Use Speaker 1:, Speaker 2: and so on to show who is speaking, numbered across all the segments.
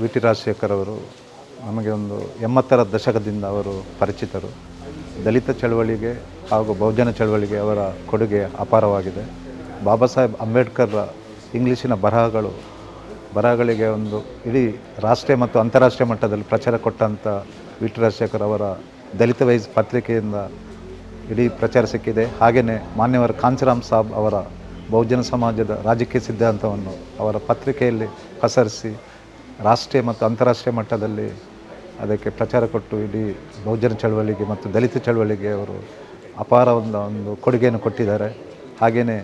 Speaker 1: V T Rajashekhar ಅವರು ನಮಗೆ ಒಂದು ಎಂಬತ್ತರ ದಶಕದಿಂದ ಅವರು ಪರಿಚಿತರು. ದಲಿತ ಚಳವಳಿಗೆ ಹಾಗೂ ಬಹುಜನ ಚಳವಳಿಗೆ ಅವರ ಕೊಡುಗೆ ಅಪಾರವಾಗಿದೆ. ಬಾಬಾ ಸಾಹೇಬ್ ಅಂಬೇಡ್ಕರ್ ಇಂಗ್ಲೀಷಿನ ಬರಹಗಳು, ಬರಹಗಳಿಗೆ ಒಂದು ಇಡೀ ರಾಷ್ಟ್ರೀಯ ಮತ್ತು ಅಂತಾರಾಷ್ಟ್ರೀಯ ಮಟ್ಟದಲ್ಲಿ ಪ್ರಚಾರ ಕೊಟ್ಟಂಥ ವಿ ಟಿ ರಾಜಶೇಖರ್ ಅವರ ದಲಿತ ವೈಸ್ ಪತ್ರಿಕೆಯಿಂದ ಇಡೀ ಪ್ರಚಾರ ಸಿಕ್ಕಿದೆ. ಹಾಗೆಯೇ ಮಾನ್ಯವರ ಕಾಂಚರಾಮ್ ಸಾಬ್ ಅವರ ಬಹುಜನ ಸಮಾಜದ ರಾಜಕೀಯ ಸಿದ್ಧಾಂತವನ್ನು ಅವರ ಪತ್ರಿಕೆಯಲ್ಲಿ ಪಸರಿಸಿ ರಾಷ್ಟ್ರೀಯ ಮತ್ತು ಅಂತಾರಾಷ್ಟ್ರೀಯ ಮಟ್ಟದಲ್ಲಿ ಅದಕ್ಕೆ ಪ್ರಚಾರ ಕೊಟ್ಟು ಇಡೀ ಬಹುಜನ ಚಳವಳಿಗೆ ಮತ್ತು ದಲಿತ ಚಳವಳಿಗೆ ಅವರು ಅಪಾರ ಒಂದು ಒಂದು ಕೊಡುಗೆಯನ್ನು ಕೊಟ್ಟಿದ್ದಾರೆ. ಹಾಗೆಯೇ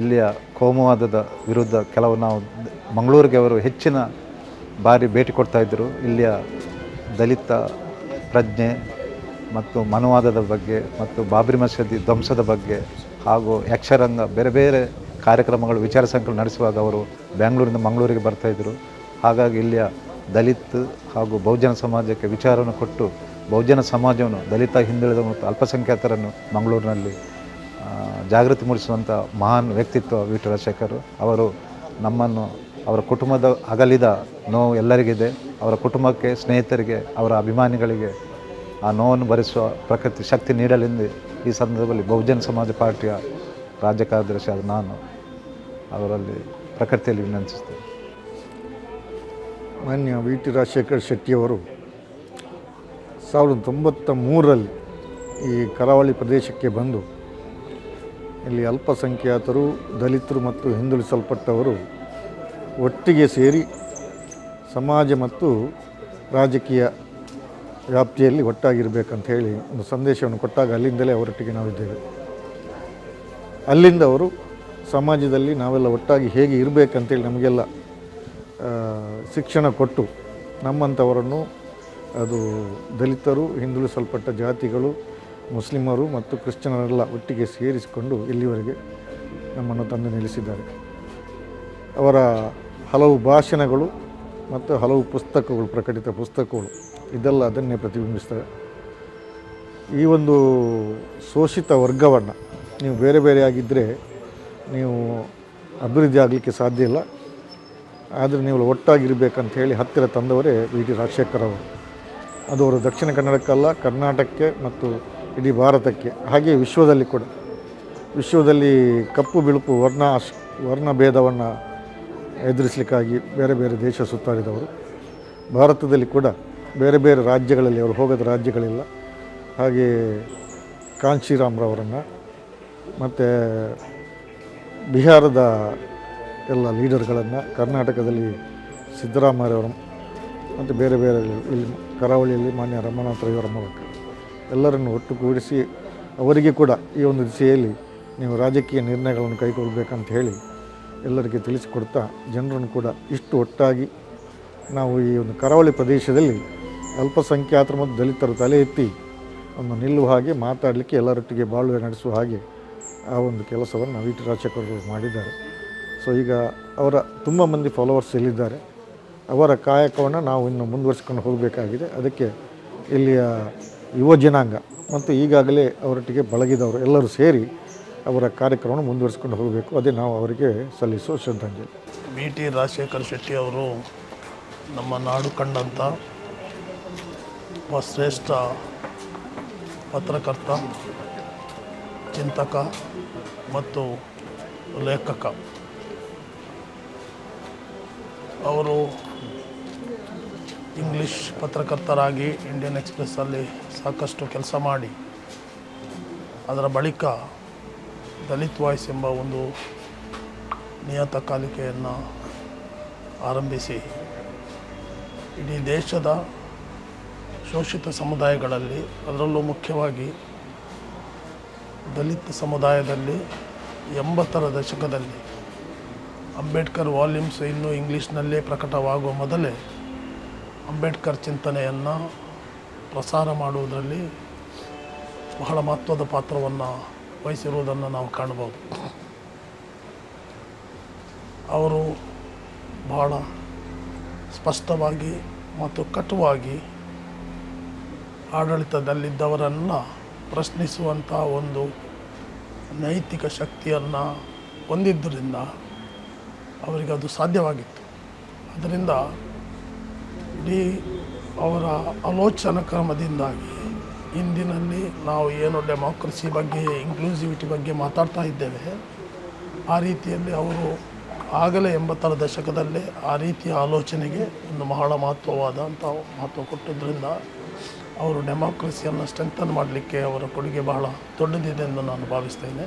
Speaker 1: ಇಲ್ಲಿಯ ಕೋಮುವಾದದ ವಿರುದ್ಧ ಕೆಲವು ನಾವು ಮಂಗಳೂರಿಗೆ ಅವರು ಹೆಚ್ಚಿನ ಬಾರಿ ಭೇಟಿ ಕೊಡ್ತಾಯಿದ್ದರು ಇಲ್ಲಿಯ ದಲಿತ ಪ್ರಜ್ಞೆ ಮತ್ತು ಮನುವಾದದ ಬಗ್ಗೆ ಮತ್ತು ಬಾಬ್ರಿ ಮಸೀದಿ ಧ್ವಂಸದ ಬಗ್ಗೆ ಹಾಗೂ ಯಕ್ಷರಂಗ ಬೇರೆ ಬೇರೆ ಕಾರ್ಯಕ್ರಮಗಳು, ವಿಚಾರ ಸಂಕಲನ ನಡೆಸುವಾಗ ಅವರು ಬೆಂಗಳೂರಿಂದ ಮಂಗಳೂರಿಗೆ ಬರ್ತಾಯಿದ್ರು ಹಾಗಾಗಿ ಇಲ್ಲಿಯ ದಲಿತ್ ಹಾಗೂ ಬಹುಜನ ಸಮಾಜಕ್ಕೆ ವಿಚಾರವನ್ನು ಕೊಟ್ಟು ಬಹುಜನ ಸಮಾಜವನ್ನು ದಲಿತ, ಹಿಂದುಳಿದ ಮತ್ತು ಅಲ್ಪಸಂಖ್ಯಾತರನ್ನು ಮಂಗಳೂರಿನಲ್ಲಿ ಜಾಗೃತಿ ಮೂಡಿಸುವಂಥ ಮಹಾನ್ ವ್ಯಕ್ತಿತ್ವ ವಿ. ಟಿ. ರಾಜಶೇಖರ್ ಅವರು ನಮ್ಮನ್ನು ಅವರ ಕುಟುಂಬದ ಅಗಲಿದ ನೋವು ಎಲ್ಲರಿಗಿದೆ. ಅವರ ಕುಟುಂಬಕ್ಕೆ ಸ್ನೇಹಿತರಿಗೆ, ಅವರ ಅಭಿಮಾನಿಗಳಿಗೆ ಆ ನೋವನ್ನು ಭರಿಸುವ ಪ್ರಕೃತಿ ಶಕ್ತಿ ನೀಡಲೆಂದು ಈ ಸಂದರ್ಭದಲ್ಲಿ ಬಹುಜನ ಸಮಾಜ ಪಾರ್ಟಿಯ ರಾಜ್ಯ ಕಾರ್ಯದರ್ಶಿ ಆದ ನಾನು ಅವರಲ್ಲಿ ಪ್ರಕೃತಿಯಲ್ಲಿ ವಿನಂತಿಸ್ತೇನೆ.
Speaker 2: ಮಾನ್ಯ ವಿ ಟಿ ರಾಜಶೇಖರ್ ಶೆಟ್ಟಿಯವರು ಸಾವಿರದ ತೊಂಬತ್ತ ಮೂರರಲ್ಲಿ ಈ ಕರಾವಳಿ ಪ್ರದೇಶಕ್ಕೆ ಬಂದು ಇಲ್ಲಿ ಅಲ್ಪಸಂಖ್ಯಾತರು, ದಲಿತರು ಮತ್ತು ಹಿಂದುಳಿಸಲ್ಪಟ್ಟವರು ಒಟ್ಟಿಗೆ ಸೇರಿ ಸಮಾಜ ಮತ್ತು ರಾಜಕೀಯ ವ್ಯಾಪ್ತಿಯಲ್ಲಿ ಒಟ್ಟಾಗಿರಬೇಕಂತ ಹೇಳಿ ಒಂದು ಸಂದೇಶವನ್ನು ಕೊಟ್ಟಾಗ ಅಲ್ಲಿಂದಲೇ ಅವರೊಟ್ಟಿಗೆ ನಾವಿದ್ದೇವೆ. ಅಲ್ಲಿಂದ ಅವರು ಸಮಾಜದಲ್ಲಿ ನಾವೆಲ್ಲ ಒಟ್ಟಾಗಿ ಹೇಗೆ ಇರಬೇಕಂತೇಳಿ ನಮಗೆಲ್ಲ ಶಿಕ್ಷಣ ಕೊಟ್ಟು ನಮ್ಮಂಥವರನ್ನು ಅದು ದಲಿತರು, ಹಿಂದುಳಿಸಲ್ಪಟ್ಟ ಜಾತಿಗಳು, ಮುಸ್ಲಿಮರು ಮತ್ತು ಕ್ರಿಶ್ಚಿಯನರೆಲ್ಲ ಒಟ್ಟಿಗೆ ಸೇರಿಸಿಕೊಂಡು ಇಲ್ಲಿವರೆಗೆ ನಮ್ಮನ್ನು ತಂದು ನಿಲ್ಲಿಸಿದ್ದಾರೆ. ಅವರ ಹಲವು ಭಾಷಣಗಳು ಮತ್ತು ಹಲವು ಪುಸ್ತಕಗಳು, ಪ್ರಕಟಿತ ಪುಸ್ತಕಗಳು, ಇದೆಲ್ಲ ಅದನ್ನೇ ಪ್ರತಿಬಿಂಬಿಸ್ತವೆ. ಈ ಒಂದು ಶೋಷಿತ ವರ್ಗವನ್ನು ನೀವು ಬೇರೆ ಬೇರೆ ಆಗಿದ್ದರೆ ನೀವು ಅಭಿವೃದ್ಧಿ ಆಗಲಿಕ್ಕೆ ಸಾಧ್ಯ ಇಲ್ಲ. ಆದರೆ ನೀವು ಒಟ್ಟಾಗಿರ್ಬೇಕಂತ ಹೇಳಿ ಹತ್ತಿರ ತಂದವರೇ ವಿ ಅವರು. ಅದು ಅವರು ದಕ್ಷಿಣ ಕನ್ನಡಕ್ಕಲ್ಲ, ಕರ್ನಾಟಕಕ್ಕೆ ಮತ್ತು ಇಡೀ ಭಾರತಕ್ಕೆ, ಹಾಗೆ ವಿಶ್ವದಲ್ಲಿ ಕೂಡ. ವಿಶ್ವದಲ್ಲಿ ಕಪ್ಪು ಬಿಳುಪು ವರ್ಣ ವರ್ಣ ಭೇದವನ್ನು ಎದುರಿಸಲಿಕ್ಕಾಗಿ ಬೇರೆ ಬೇರೆ ದೇಶ ಸುತ್ತಾಡಿದವರು. ಭಾರತದಲ್ಲಿ ಕೂಡ ಬೇರೆ ಬೇರೆ ರಾಜ್ಯಗಳಲ್ಲಿ ಅವರು ಹೋಗದ ರಾಜ್ಯಗಳಿಲ್ಲ. ಹಾಗೆ ಕಾಂಶಿರಾಮ್ರವರನ್ನು, ಮತ್ತು ಬಿಹಾರದ ಎಲ್ಲ ಲೀಡರ್ಗಳನ್ನು ಕರ್ನಾಟಕದಲ್ಲಿ ಸಿದ್ದರಾಮಯ್ಯವರ ಮತ್ತು ಬೇರೆ ಬೇರೆ ಇಲ್ಲಿ ಕರಾವಳಿಯಲ್ಲಿ ಮಾನ್ಯ ರಮನಾಥ ರೈವರ ಮೂಲಕ ಎಲ್ಲರನ್ನು ಒಟ್ಟುಗೂಡಿಸಿ ಅವರಿಗೆ ಕೂಡ ಈ ಒಂದು ದಿಸೆಯಲ್ಲಿ ನೀವು ರಾಜಕೀಯ ನಿರ್ಣಯಗಳನ್ನು ಕೈಗೊಳ್ಳಬೇಕಂತ ಹೇಳಿ ಎಲ್ಲರಿಗೆ ತಿಳಿಸಿಕೊಡ್ತಾ ಜನರನ್ನು ಕೂಡ ಇಷ್ಟು ಒಟ್ಟಾಗಿ ನಾವು ಈ ಒಂದು ಕರಾವಳಿ ಪ್ರದೇಶದಲ್ಲಿ ಅಲ್ಪಸಂಖ್ಯಾತರು ಮತ್ತು ದಲಿತರು ತಲೆ ಎತ್ತಿ ಒಂದು ನಿಲ್ಲುವ ಹಾಗೆ ಮಾತಾಡಲಿಕ್ಕೆ ಎಲ್ಲರೊಟ್ಟಿಗೆ ಬಾಳ್ವೆ ನಡೆಸುವ ಹಾಗೆ ಆ ಒಂದು ಕೆಲಸವನ್ನು ವಿ ಟಿ ಮಾಡಿದ್ದಾರೆ. ಸೊ ಈಗ ಅವರ ತುಂಬ ಮಂದಿ ಫಾಲೋವರ್ಸ್ ಇಲ್ಲಿದ್ದಾರೆ. ಅವರ ಕಾಯಕವನ್ನು ನಾವು ಇನ್ನು ಮುಂದುವರಿಸ್ಕೊಂಡು ಹೋಗಬೇಕಾಗಿದೆ. ಅದಕ್ಕೆ ಇಲ್ಲಿಯ ಯುವ ಜನಾಂಗ ಮತ್ತು ಈಗಾಗಲೇ ಅವರೊಟ್ಟಿಗೆ ಬಳಗಿದವರು ಎಲ್ಲರೂ ಸೇರಿ ಅವರ ಕಾರ್ಯಕ್ರಮವನ್ನು ಮುಂದುವರಿಸ್ಕೊಂಡು ಹೋಗಬೇಕು. ಅದೇ ನಾವು ಅವರಿಗೆ ಸಲ್ಲಿಸುವ ಶ್ರದ್ಧಾಂಜಲಿ.
Speaker 3: ಬಿ ಟಿ ರಾಜಶೇಖರ್ ಶೆಟ್ಟಿ ಅವರು ನಮ್ಮ ನಾಡು ಕಂಡಂಥ ಒಬ್ಬ ಶ್ರೇಷ್ಠ ಪತ್ರಕರ್ತ, ಚಿಂತಕ ಮತ್ತು ಲೇಖಕ. ಅವರು ಇಂಗ್ಲಿಷ್ ಪತ್ರಕರ್ತರಾಗಿ ಇಂಡಿಯನ್ ಎಕ್ಸ್ಪ್ರೆಸ್ಸಲ್ಲಿ ಸಾಕಷ್ಟು ಕೆಲಸ ಮಾಡಿ, ಅದರ ಬಳಿಕ ದಲಿತ್ ವಾಯ್ಸ್ ಎಂಬ ಒಂದು ನಿಯತಕಾಲಿಕೆಯನ್ನು ಆರಂಭಿಸಿ, ಇಡೀ ದೇಶದ ಶೋಷಿತ ಸಮುದಾಯಗಳಲ್ಲಿ, ಅದರಲ್ಲೂ ಮುಖ್ಯವಾಗಿ ದಲಿತ ಸಮುದಾಯದಲ್ಲಿ ಎಂಬತ್ತರ ದಶಕದಲ್ಲಿ ಅಂಬೇಡ್ಕರ್ ವಾಲ್ಯೂಮ್ಸ್ ಇನ್ನೂ ಇಂಗ್ಲೀಷ್ನಲ್ಲೇ ಪ್ರಕಟವಾಗುವ ಮೊದಲೇ ಅಂಬೇಡ್ಕರ್ ಚಿಂತನೆಯನ್ನು ಪ್ರಸಾರ ಮಾಡುವುದರಲ್ಲಿ ಬಹಳ ಮಹತ್ವದ ಪಾತ್ರವನ್ನು ವಹಿಸಿರುವುದನ್ನು ನಾವು ಕಾಣಬಹುದು ಅವರು ಬಹಳ ಸ್ಪಷ್ಟವಾಗಿ ಮತ್ತು ಕಟುವಾಗಿ ಆಡಳಿತದಲ್ಲಿದ್ದವರನ್ನು ಪ್ರಶ್ನಿಸುವಂಥ ಒಂದು ನೈತಿಕ ಶಕ್ತಿಯನ್ನು ಹೊಂದಿದ್ದರಿಂದ ಅವರಿಗೆ ಅದು ಸಾಧ್ಯವಾಗಿತ್ತು. ಅದರಿಂದ ಇಡೀ ಅವರ ಆಲೋಚನಾ ಕ್ರಮದಿಂದಾಗಿ ಇಂದಿನಲ್ಲಿ ನಾವು ಏನು ಡೆಮಾಕ್ರಸಿ ಬಗ್ಗೆ ಇನ್ಕ್ಲೂಸಿವಿಟಿ ಬಗ್ಗೆ ಮಾತಾಡ್ತಾ ಇದ್ದೇವೆ, ಆ ರೀತಿಯಲ್ಲಿ ಅವರು ಆಗಲೇ ಎಂಬತ್ತರ ದಶಕದಲ್ಲೇ ಆ ರೀತಿಯ ಆಲೋಚನೆಗೆ ಒಂದು ಬಹಳ ಮಹತ್ವವಾದಂಥ ಮಹತ್ವ ಕೊಟ್ಟಿದ್ದರಿಂದ ಅವರು ಡೆಮಾಕ್ರಸಿಯನ್ನು ಸ್ಟ್ರೆಂಥನ್ ಮಾಡಲಿಕ್ಕೆ ಅವರ ಕೊಡುಗೆ ಬಹಳ ದೊಡ್ಡದಿದೆ ಎಂದು ನಾನು ಭಾವಿಸ್ತೇನೆ.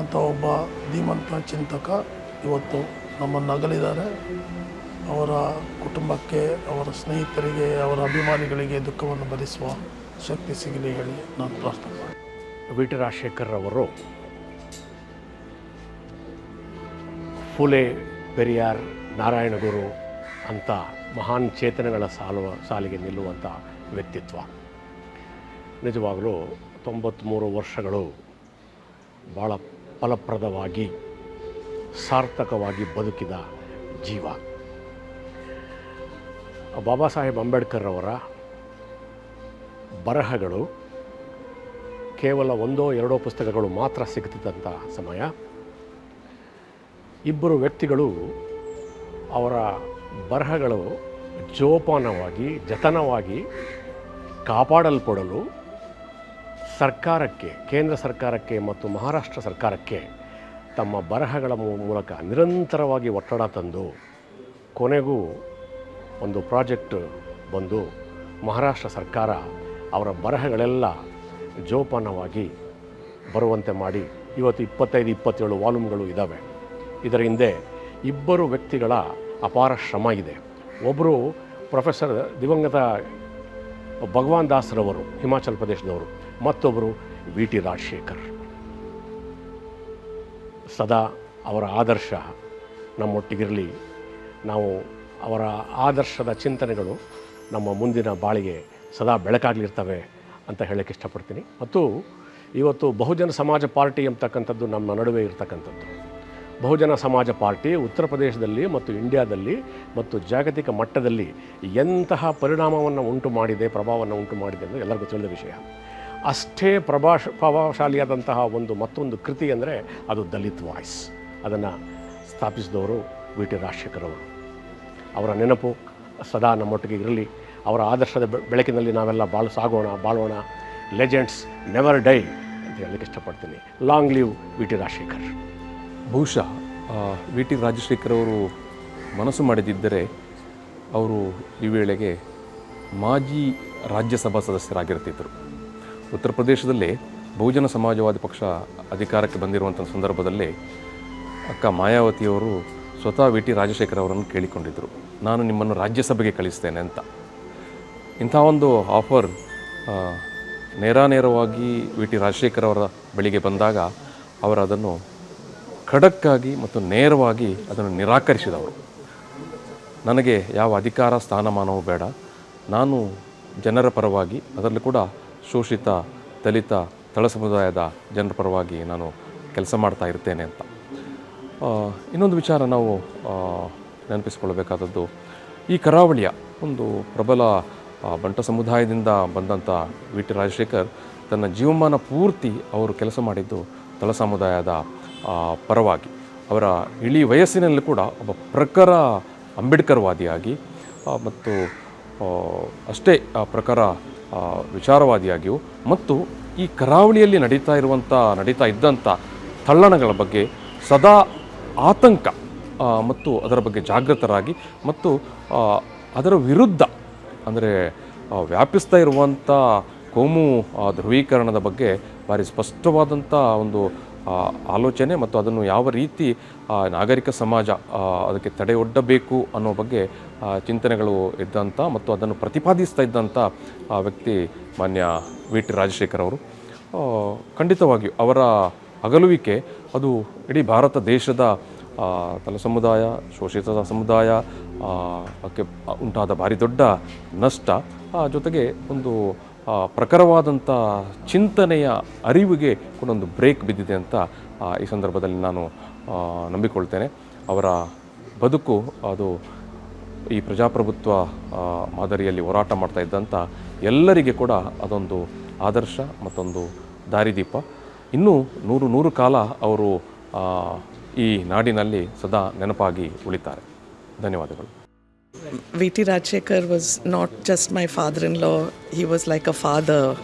Speaker 3: ಅಂಥ ಒಬ್ಬ ಧೀಮಂತ ಚಿಂತಕ ಇವತ್ತು ನಮ್ಮನ್ನು ಅಗಲಿದ್ದಾರೆ ಅವರ ಕುಟುಂಬಕ್ಕೆ, ಅವರ ಸ್ನೇಹಿತರಿಗೆ, ಅವರ ಅಭಿಮಾನಿಗಳಿಗೆ ದುಃಖವನ್ನು ಭರಿಸುವ ಶಕ್ತಿ ಸಿಗಲಿ ಹೇಳಿ ನಾನು ಪ್ರಾರ್ಥನೆ ಮಾಡ್ತೀನಿ.
Speaker 4: ವಿ. ಟಿ. ರಾಜಶೇಖರ್ ಅವರು ಫುಲೆ ಪೆರಿಯಾರ್ ನಾರಾಯಣಗುರು ಅಂತ ಮಹಾನ್ ಚೇತನಗಳ ಸಾಲುವ ಸಾಲಿಗೆ ನಿಲ್ಲುವಂಥ ವ್ಯಕ್ತಿತ್ವ. ನಿಜವಾಗಲೂ ತೊಂಬತ್ತ್ಮೂರು ವರ್ಷಗಳು ಭಾಳ ಫಲಪ್ರದವಾಗಿ ಸಾರ್ಥಕವಾಗಿ ಬದುಕಿದ ಜೀವ. ಬಾಬಾ ಸಾಹೇಬ್ ಅಂಬೇಡ್ಕರ್ ಅವರ ಬರಹಗಳು ಕೇವಲ ಒಂದೋ ಎರಡೋ ಪುಸ್ತಕಗಳು ಮಾತ್ರ ಸಿಗ್ತಿದ್ದಂಥ ಸಮಯ. ಇಬ್ಬರು ವ್ಯಕ್ತಿಗಳು ಅವರ ಬರಹಗಳು ಜೋಪಾನವಾಗಿ, ಜತನವಾಗಿ ಕಾಪಾಡಲ್ಪಡಲು ಸರ್ಕಾರಕ್ಕೆ, ಕೇಂದ್ರ ಸರ್ಕಾರಕ್ಕೆ ಮತ್ತು ಮಹಾರಾಷ್ಟ್ರ ಸರ್ಕಾರಕ್ಕೆ ತಮ್ಮ ಬರಹಗಳ ಮೂಲಕ ನಿರಂತರವಾಗಿ ಒತ್ತಡ ತಂದು ಕೊನೆಗೂ ಒಂದು ಪ್ರಾಜೆಕ್ಟ್ ಬಂದು ಮಹಾರಾಷ್ಟ್ರ ಸರ್ಕಾರ ಅವರ ಬರಹಗಳೆಲ್ಲ ಜೋಪಾನವಾಗಿ ಬರುವಂತೆ ಮಾಡಿ ಇವತ್ತು ಇಪ್ಪತ್ತೈದು, ಇಪ್ಪತ್ತೇಳು ವಾಲ್ಯೂಮ್ಗಳು ಇದ್ದಾವೆ. ಇದರ ಹಿಂದೆ ಇಬ್ಬರು ವ್ಯಕ್ತಿಗಳ ಅಪಾರ ಶ್ರಮ ಇದೆ. ಒಬ್ಬರು ಪ್ರೊಫೆಸರ್ ದಿವಂಗತ ಭಗವಾನ್ ದಾಸ್ರವರು, ಹಿಮಾಚಲ್ ಪ್ರದೇಶದವರು ಮತ್ತೊಬ್ಬರು ವಿ ಟಿ ರಾಜಶೇಖರ್. ಸದಾ ಅವರ ಆದರ್ಶ ನಮ್ಮೊಟ್ಟಿಗಿರಲಿ. ನಾವು ಅವರ ಆದರ್ಶದ ಚಿಂತನೆಗಳು ನಮ್ಮ ಮುಂದಿನ ಬಾಳಿಗೆ ಸದಾ ಬೆಳಕಾಗಲಿರ್ತವೆ ಅಂತ ಹೇಳಕ್ಕೆ ಇಷ್ಟಪಡ್ತೀನಿ. ಮತ್ತು ಇವತ್ತು ಬಹುಜನ ಸಮಾಜ ಪಾರ್ಟಿ ಅಂತಕ್ಕಂಥದ್ದು ನಮ್ಮ ನಡುವೆ ಇರತಕ್ಕಂಥದ್ದು. ಬಹುಜನ ಸಮಾಜ ಪಾರ್ಟಿ ಉತ್ತರ ಪ್ರದೇಶದಲ್ಲಿ ಮತ್ತು ಇಂಡಿಯಾದಲ್ಲಿ ಮತ್ತು ಜಾಗತಿಕ ಮಟ್ಟದಲ್ಲಿ ಎಂತಹ ಪರಿಣಾಮವನ್ನು ಉಂಟು ಮಾಡಿದೆ ಪ್ರಭಾವವನ್ನು ಉಂಟು ಮಾಡಿದೆ ಎಂದು ಎಲ್ಲರಿಗೂ ತಿಳಿದ ವಿಷಯ. ಅಷ್ಟೇ ಪ್ರಭಾಶ ಪ್ರಭಾವಶಾಲಿಯಾದಂತಹ ಒಂದು ಮತ್ತೊಂದು ಕೃತಿ ಅಂದರೆ ಅದು ದಲಿತ್ ವಾಯ್ಸ್. ಅದನ್ನು ಸ್ಥಾಪಿಸಿದವರು ವಿ. ಟಿ. ರಾಜಶೇಖರವರು ಅವರ. ನೆನಪು ಸದಾ ನಮ್ಮೊಟ್ಟಿಗೆ ಇರಲಿ. ಅವರ ಆದರ್ಶದ ಬೆಳಕಿನಲ್ಲಿ ನಾವೆಲ್ಲ ಬಾಳು, ಸಾಗೋಣ, ಬಾಳೋಣ. ಲೆಜೆಂಡ್ಸ್ ನೆವರ್ ಡೈ ಅಂತ ಹೇಳಲಿಕ್ಕೆ ಇಷ್ಟಪಡ್ತೀನಿ. Long live V. T. Rajashekhar.
Speaker 5: ಬಹುಶಃ ವಿ. ಟಿ. ರಾಜಶೇಖರ್ ಅವರು ಮನಸ್ಸು ಮಾಡಿದ್ದರೆ ಅವರು ಈ ವೇಳೆಗೆ ಮಾಜಿ ರಾಜ್ಯಸಭಾ ಸದಸ್ಯರಾಗಿರ್ತಿದ್ದರು ಉತ್ತರ ಪ್ರದೇಶದಲ್ಲಿ ಬಹುಜನ ಸಮಾಜವಾದಿ ಪಕ್ಷ ಅಧಿಕಾರಕ್ಕೆ ಬಂದಿರುವಂಥ ಸಂದರ್ಭದಲ್ಲಿ ಅಕ್ಕ ಮಾಯಾವತಿಯವರು ಸ್ವತಃ ವಿ ಟಿ ರಾಜಶೇಖರ್ ಅವರನ್ನು ಕೇಳಿಕೊಂಡಿದ್ದರು. ನಾನು ನಿಮ್ಮನ್ನು ರಾಜ್ಯಸಭೆಗೆ ಕಳಿಸ್ತೇನೆ ಅಂತ. ಇಂಥ ಒಂದು ಆಫರ್ ನೇರ ನೇರಾನೇರವಾಗಿ ವಿ ಟಿ ರಾಜಶೇಖರ್ ಅವರ ಬಳಿಗೆ ಬಂದಾಗ ಅವರು ಅದನ್ನು ಖಡಕ್ಕಾಗಿ ಮತ್ತು ನೇರವಾಗಿ ಅದನ್ನು ನಿರಾಕರಿಸಿದವರು. ನನಗೆ ಯಾವ ಅಧಿಕಾರ, ಸ್ಥಾನಮಾನವೂ ಬೇಡ. ನಾನು ಜನರ ಪರವಾಗಿ ಅದರಲ್ಲೂ ಕೂಡ ಶೋಷಿತ, ದಲಿತ, ತಳ ಸಮುದಾಯದ ಜನರ ಪರವಾಗಿ ನಾನು ಕೆಲಸ ಮಾಡ್ತಾ ಇರ್ತೇನೆ ಅಂತ. ಇನ್ನೊಂದು ವಿಚಾರ ನಾವು ನೆನಪಿಸ್ಕೊಳ್ಬೇಕಾದದ್ದು. ಈ ಕರಾವಳಿಯ ಒಂದು ಪ್ರಬಲ ಬಂಟ ಸಮುದಾಯದಿಂದ ಬಂದಂಥ ವಿ. ಟಿ. ರಾಜಶೇಖರ್ ತನ್ನ ಜೀವಮಾನ ಪೂರ್ತಿ ಅವರು ಕೆಲಸ ಮಾಡಿದ್ದು ತಳ ಸಮುದಾಯದ ಪರವಾಗಿ. ಅವರ ಇಳಿ ವಯಸ್ಸಿನಲ್ಲಿ ಕೂಡ ಒಬ್ಬ ಪ್ರಖರ ಅಂಬೇಡ್ಕರ್ವಾದಿಯಾಗಿ ಮತ್ತು ಅಷ್ಟೇ ಆ ಪ್ರಖರ ವಿಚಾರವಾದಿಯಾಗಿಯೂ ಮತ್ತು ಈ ಕರಾವಳಿಯಲ್ಲಿ ನಡೀತಾ ಇರುವಂಥ ನಡೀತಾ ಇದ್ದಂಥ ತಳ್ಳಣಗಳ ಬಗ್ಗೆ ಸದಾ ಆತಂಕ ಮತ್ತು ಅದರ ಬಗ್ಗೆ ಜಾಗೃತರಾಗಿ ಮತ್ತು ಅದರ ವಿರುದ್ಧ ಅಂದರೆ ವ್ಯಾಪಿಸ್ತಾ ಇರುವಂಥ ಕೋಮು ಧ್ರುವೀಕರಣದ ಬಗ್ಗೆ ಭಾರಿ ಸ್ಪಷ್ಟವಾದಂಥ ಒಂದು ಆಲೋಚನೆ ಮತ್ತು ಅದನ್ನು ಯಾವ ರೀತಿ ನಾಗರಿಕ ಸಮಾಜ ಅದಕ್ಕೆ ಅದಕ್ಕೆ ತಡೆಯೊಡ್ಡಬೇಕು ಅನ್ನೋ ಬಗ್ಗೆ ಚಿಂತನೆಗಳು ಇದ್ದಂಥ ಮತ್ತು ಅದನ್ನು ಪ್ರತಿಪಾದಿಸ್ತಾ ಇದ್ದಂಥ, ಆ, ವ್ಯಕ್ತಿ ಮಾನ್ಯ ವಿ. ಟಿ. ರಾಜಶೇಖರ್ ಅವರು. ಖಂಡಿತವಾಗಿಯೂ ಅವರ ಅಗಲುವಿಕೆ, ಅದು ಇಡೀ ಭಾರತ ದೇಶದ ತಲ ಸಮುದಾಯ ಶೋಷಿತ ಸಮುದಾಯ ಉಂಟಾದ ಭಾರಿ ದೊಡ್ಡ ನಷ್ಟ ಜೊತೆಗೆ ಒಂದು ಪ್ರಖರವಾದಂಥ ಚಿಂತನೆಯ ಅರಿವಿಗೆ ಕೂಡ ಒಂದು ಬ್ರೇಕ್ ಬಿದ್ದಿದೆ ಅಂತ ಈ ಸಂದರ್ಭದಲ್ಲಿ ನಾನು ನಂಬಿಕೊಳ್ತೇನೆ. ಅವರ ಬದುಕು ಅದು ಈ ಪ್ರಜಾಪ್ರಭುತ್ವ ಮಾದರಿಯಲ್ಲಿ ಹೋರಾಟ ಮಾಡ್ತಾ ಇದ್ದಂಥ ಎಲ್ಲರಿಗೆ ಕೂಡ ಅದೊಂದು ಆದರ್ಶ ಮತ್ತೊಂದು ದಾರಿದೀಪ. ಇನ್ನೂ ನೂರು ನೂರು ಕಾಲ ಅವರು ಈ ನಾಡಿನಲ್ಲಿ ಸದಾ ನೆನಪಾಗಿ ಉಳಿತಾರೆ. ಧನ್ಯವಾದಗಳು.
Speaker 6: V.T. Rajshekar was not just my father in law, he was like a father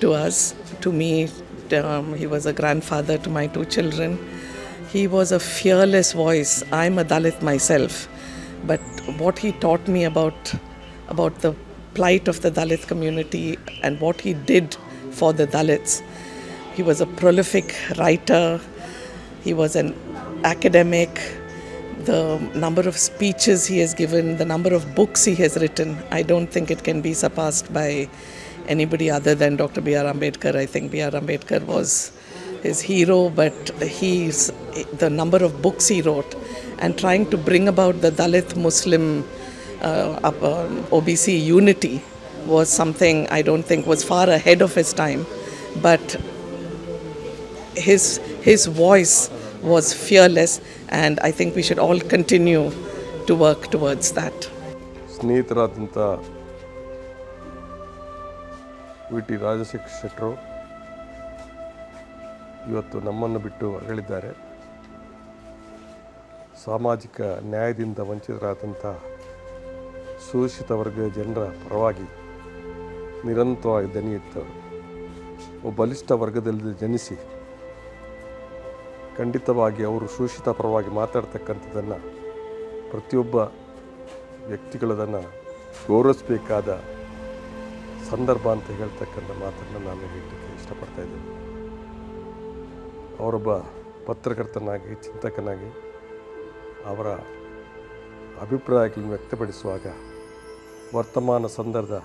Speaker 6: to us, to me. Um, he was a grandfather to my two children. He was a fearless voice. I'm a Dalit myself, but what he taught me about, about the plight of the Dalit community and what he did for the Dalits. He was a prolific writer, he was an academic, the number of speeches he has given, the number of books he has written, I don't think it can be surpassed by anybody other than Dr. B.R. Ambedkar. I think B.R. Ambedkar was his hero, but he's the number of books he wrote and trying to bring about the Dalit Muslim uh, uh, OBC unity was something I don't think was far ahead of his time, but his his voice was fearless, and I think we should all continue to work towards that
Speaker 7: ಸ್ನೇಹಿತರಾದಂಥ V T Rajashekhar ಶೆಟ್ಟರು ಇವತ್ತು ನಮ್ಮನ್ನು ಬಿಟ್ಟು ಅಗಲಿದ್ದಾರೆ ಸಾಮಾಜಿಕ ನ್ಯಾಯದಿಂದ ವಂಚಿತರಾದಂಥ ಶೋಷಿತ ವರ್ಗದ ಜನರ ಪರವಾಗಿ ನಿರಂತರವಾಗಿ ದನಿ ಎತ್ತವರು ಒಬ್ಬ ಬಲಿಷ್ಠ ವರ್ಗದಲ್ಲಿ ಜನಿಸಿ ಖಂಡಿತವಾಗಿ ಅವರು ಶೋಷಿತ ಪರವಾಗಿ ಮಾತಾಡ್ತಕ್ಕಂಥದ್ದನ್ನು ಪ್ರತಿಯೊಬ್ಬ ವ್ಯಕ್ತಿಗಳದನ್ನು ಗೌರವಿಸಬೇಕಾದ ಸಂದರ್ಭ ಅಂತ ಹೇಳ್ತಕ್ಕಂಥ ಮಾತನ್ನು ನಾನು ಹೇಳಲಿಕ್ಕೆ ಇಷ್ಟಪಡ್ತಾ ಇದ್ದೇನೆ. ಅವರೊಬ್ಬ ಪತ್ರಕರ್ತನಾಗಿ, ಚಿಂತಕನಾಗಿ ಅವರ ಅಭಿಪ್ರಾಯಗಳನ್ನು ವ್ಯಕ್ತಪಡಿಸುವಾಗ ವರ್ತಮಾನ ಸಂದರ್ಭದ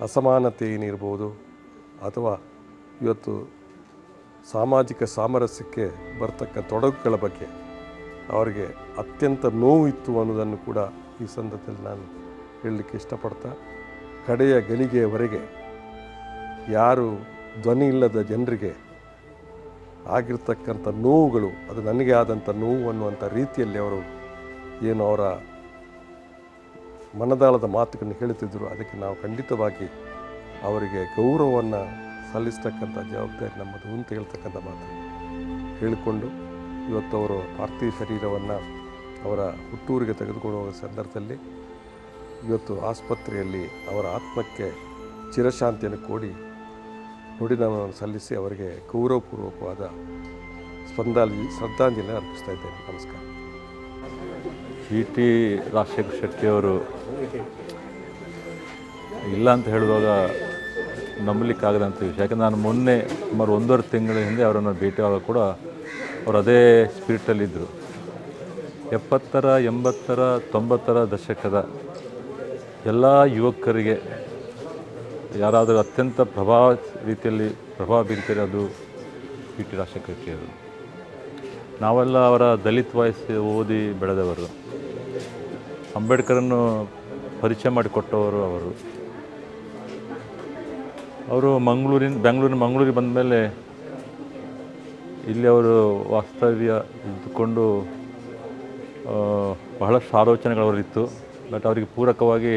Speaker 7: ಅಸಮಾನತೆ ಏನಿರ್ಬೋದು ಅಥವಾ ಇವತ್ತು ಸಾಮಾಜಿಕ ಸಾಮರಸ್ಯಕ್ಕೆ ಬರ್ತಕ್ಕ ತೊಡಕುಗಳ ಬಗ್ಗೆ ಅವರಿಗೆ ಅತ್ಯಂತ ನೋವು ಇತ್ತು ಅನ್ನೋದನ್ನು ಕೂಡ ಈ ಸಂದರ್ಭದಲ್ಲಿ ನಾನು ಹೇಳಲಿಕ್ಕೆ ಇಷ್ಟಪಡ್ತಾ, ಕಡೆಯ ಗಳಿಗೆಯವರೆಗೆ ಯಾರು ಧ್ವನಿ ಇಲ್ಲದ ಜನರಿಗೆ ಆಗಿರ್ತಕ್ಕಂಥ ನೋವುಗಳು, ಅದು ನನಗೆ ಆದಂಥ ನೋವು ಅನ್ನುವಂಥ ರೀತಿಯಲ್ಲಿ ಅವರು ಏನು ಅವರ ಮನದಾಳದ ಮಾತುಗಳನ್ನು ಹೇಳುತ್ತಿದ್ದರು, ಅದಕ್ಕೆ ನಾವು ಖಂಡಿತವಾಗಿ ಅವರಿಗೆ ಗೌರವವನ್ನು ಸಲ್ಲಿಸ್ತಕ್ಕಂಥ ಜವಾಬ್ದಾರಿ ನಮ್ಮದು ಅಂತ ಹೇಳ್ತಕ್ಕಂಥ ಮಾತು. ಹೇಳಿಕೊಂಡು ಇವತ್ತು ಅವರು ಪಾರ್ಥಿವ ಶರೀರವನ್ನು ಅವರ ಹುಟ್ಟೂರಿಗೆ ತೆಗೆದುಕೊಂಡು ಹೋಗೋ ಸಂದರ್ಭದಲ್ಲಿ ಇವತ್ತು ಆಸ್ಪತ್ರೆಯಲ್ಲಿ ಅವರ ಆತ್ಮಕ್ಕೆ ಚಿರಶಾಂತಿಯನ್ನು ಕೋಡಿ ನುಡಿನವನ್ನು ಸಲ್ಲಿಸಿ ಅವರಿಗೆ ಗೌರವಪೂರ್ವಕವಾದ ಸ್ಪಂದಾಂಜಲಿ ಶ್ರದ್ಧಾಂಜಲಿ ಅರ್ಪಿಸ್ತಾ ಇದ್ದೇನೆ. ನಮಸ್ಕಾರ.
Speaker 8: ಪಿ ಟಿ ರಾಜಶೇಖರ್ ಶೆಟ್ಟಿಯವರು ಇಲ್ಲ ಅಂತ ಹೇಳುವಾಗ ನಂಬಲಿಕ್ಕಾಗದಂಥ ವಿಷಯ. ಯಾಕಂದರೆ ನಾನು ಮೊನ್ನೆ ಸುಮಾರು ಒಂದೂವರೆ ತಿಂಗಳ ಹಿಂದೆ ಅವರನ್ನು ಭೇಟಿಯಾಗ ಕೂಡ ಅವರು ಅದೇ ಸ್ಪಿರಿಟಲ್ಲಿದ್ದರು ಎಪ್ಪತ್ತರ, ಎಂಬತ್ತರ, ತೊಂಬತ್ತರ ದಶಕದ ಎಲ್ಲ ಯುವಕರಿಗೆ ಯಾರಾದರೂ ಅತ್ಯಂತ ಪ್ರಭಾವ ರೀತಿಯಲ್ಲಿ ಪ್ರಭಾವ ಬೀರ್ತಾರೆ ಅದು ಪಿ ಟಿ ರಾಜಶೇಖರ್ ನಾವೆಲ್ಲ ಅವರ ದಲಿತ್ ವಾಯ್ಸ್ ಓದಿ ಬೆಳೆದವರು. ಅಂಬೇಡ್ಕರನ್ನು ಪರಿಚಯ ಮಾಡಿಕೊಟ್ಟವರು ಅವರು. ಅವರು ಮಂಗಳೂರಿನ, ಬೆಂಗಳೂರಿನ ಮಂಗಳೂರಿಗೆ ಬಂದ ಮೇಲೆ ಇಲ್ಲಿ ಅವರು ವಾಸ್ತವ್ಯ ಇದ್ದುಕೊಂಡು ಬಹಳಷ್ಟು ಆಲೋಚನೆಗಳವರಿತ್ತು ಬಟ್ ಅವರಿಗೆ ಪೂರಕವಾಗಿ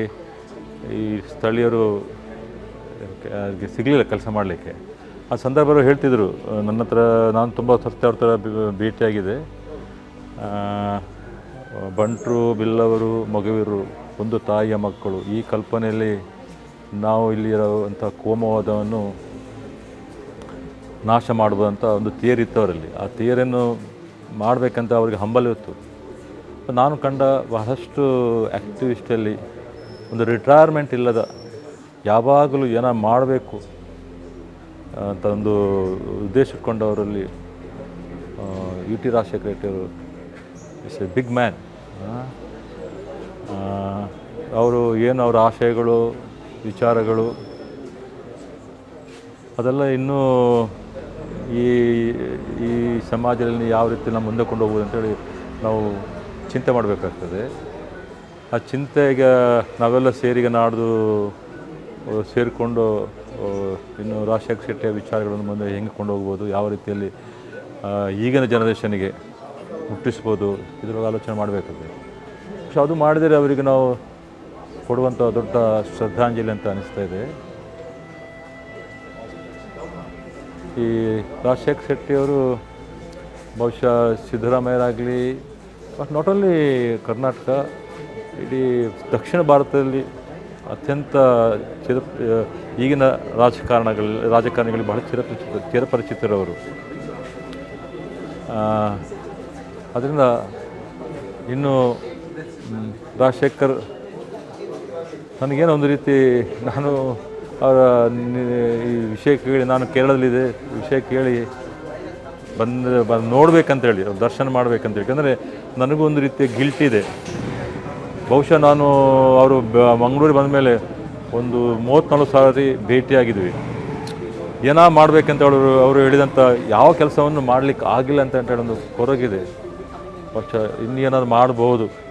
Speaker 8: ಈ ಸ್ಥಳೀಯರು ಅವ್ರಿಗೆ ಸಿಗಲಿಲ್ಲ ಕೆಲಸ ಮಾಡಲಿಕ್ಕೆ. ಆ ಸಂದರ್ಭದಲ್ಲಿ ಹೇಳ್ತಿದ್ರು, ನನ್ನ ಹತ್ರ, ನಾನು ತುಂಬ ಸತ್ಯ ಅವ್ರ ಥರ ಭೇಟಿಯಾಗಿದೆ. ಬಂಟ್ರು, ಬಿಲ್ಲವರು, ಮಗುವಿರು, ಒಂದು ತಾಯಿಯ ಮಕ್ಕಳು, ಈ ಕಲ್ಪನೆಯಲ್ಲಿ ನಾವು ಇಲ್ಲಿರುವಂಥ ಕೋಮವಾದವನ್ನು ನಾಶ ಮಾಡುವಂಥ ಒಂದು ಥಿಯರಿ ಇತ್ತು ಅವರಲ್ಲಿ ಆ ತೇರನ್ನು ಮಾಡಬೇಕಂತ ಅವರಿಗೆ ಹಂಬಲಿತ್ತು ನಾನು ಕಂಡ ಬಹಳಷ್ಟು ಆ್ಯಕ್ಟಿವಿಸ್ಟಲ್ಲಿ ಒಂದು ರಿಟೈರ್ಮೆಂಟ್ ಇಲ್ಲದ ಯಾವಾಗಲೂ ಏನೋ ಮಾಡಬೇಕು ಅಂತ ಒಂದು ಉದ್ದೇಶ ಇಟ್ಕೊಂಡವರಲ್ಲಿ ಯು ಟಿ ರಾಜಶೇಖರ ರೆಡ್ಡಿಯವರು ಇಸ್ ಎ ಬಿಗ್ ಮ್ಯಾನ್ ಅವರು ಏನು ಅವರ ಆಶಯಗಳು ವಿಚಾರಗಳು. ಅದೆಲ್ಲ ಇನ್ನೂ ಈ ಈ ಸಮಾಜದಲ್ಲಿ ಯಾವ ರೀತಿ ನಾವು ಮುಂದೆ ಕೊಂಡು ಹೋಗ್ಬೋದು ಅಂತೇಳಿ ನಾವು ಚಿಂತೆ ಮಾಡಬೇಕಾಗ್ತದೆ. ಆ ಚಿಂತೆಗೆ ನಾವೆಲ್ಲ ಸೇರಿಗೆ ನಾಡ್ದು ಸೇರಿಕೊಂಡು ಇನ್ನು ರಾಷ್ಟ್ರೀಯ ಕ್ಷೇತ್ರ ವಿಚಾರಗಳನ್ನು ಮುಂದೆ ಹೆಂಗೆ ಕೊಂಡು ಹೋಗ್ಬೋದು ಯಾವ ರೀತಿಯಲ್ಲಿ ಈಗಿನ ಜನರೇಷನ್ಗೆ ಹುಟ್ಟಿಸ್ಬೋದು ಇದ್ರ ಆಲೋಚನೆ ಮಾಡಬೇಕಾಗ್ತದೆ. ಸೊ ಅದು ಮಾಡಿದರೆ ಅವರಿಗೆ ನಾವು ಕೊಡುವಂಥ ದೊಡ್ಡ ಶ್ರದ್ಧಾಂಜಲಿ ಅಂತ ಅನಿಸ್ತಾ ಇದೆ. ಈ ರಾಜಶೇಖರ್ ಶೆಟ್ಟಿಯವರು ಬಹುಶಃ ಸಿದ್ದರಾಮಯ್ಯರಾಗಲಿ ಬಟ್ ನಾಟ್ ಓನ್ಲಿ ಕರ್ನಾಟಕ, ಇಡೀ ದಕ್ಷಿಣ ಭಾರತದಲ್ಲಿ ಅತ್ಯಂತ ಚಿರ, ಈಗಿನ ರಾಜಕಾರಣಗಳಲ್ಲಿ ರಾಜಕಾರಣಿಗಳಿಗೆ ಬಹಳ ಚಿರಪರಿಚಿತ ಚಿರಪರಿಚಿತರವರು. ಅದರಿಂದ ಇನ್ನು ರಾಜಶೇಖರ್ ನನಗೇನೋ ಒಂದು ರೀತಿ ನಾನು ಅವರ ಈ ವಿಷಯ ಕೇಳಿ ನಾನು ಕೇರಳದಲ್ಲಿದೆ ವಿಷಯ ಕೇಳಿ ಬಂದು ಬಂದು ನೋಡ್ಬೇಕಂತೇಳಿ, ಅವ್ರು ದರ್ಶನ ಮಾಡಬೇಕಂತೇಳಿ. ಯಾಕಂದರೆ ನನಗೂ ಒಂದು ರೀತಿಯ ಗಿಲ್ಟ್ ಇದೆ. ಬಹುಶಃ ನಾನು ಅವರು ಬ- ಮಂಗಳೂರಿಗೆ ಬಂದ ಮೇಲೆ ಒಂದು ಮೂವತ್ತ್ನಾಲ್ಕು ಸಾರಿ ಭೇಟಿಯಾಗಿದ್ವಿ. ಏನೋ ಮಾಡಬೇಕಂತ ಅವರು ಅವರು ಹೇಳಿದಂಥ ಯಾವ ಕೆಲಸವನ್ನು ಮಾಡಲಿಕ್ಕೆ ಆಗಿಲ್ಲ ಅಂತ ಹೇಳಿ ಒಂದು ಕೊರಗಿದೆ. ಬಹುಶಃ ಇನ್ನೇನಾದ್ರು ಮಾಡ್ಬೋದು. ಹ್ಮ್.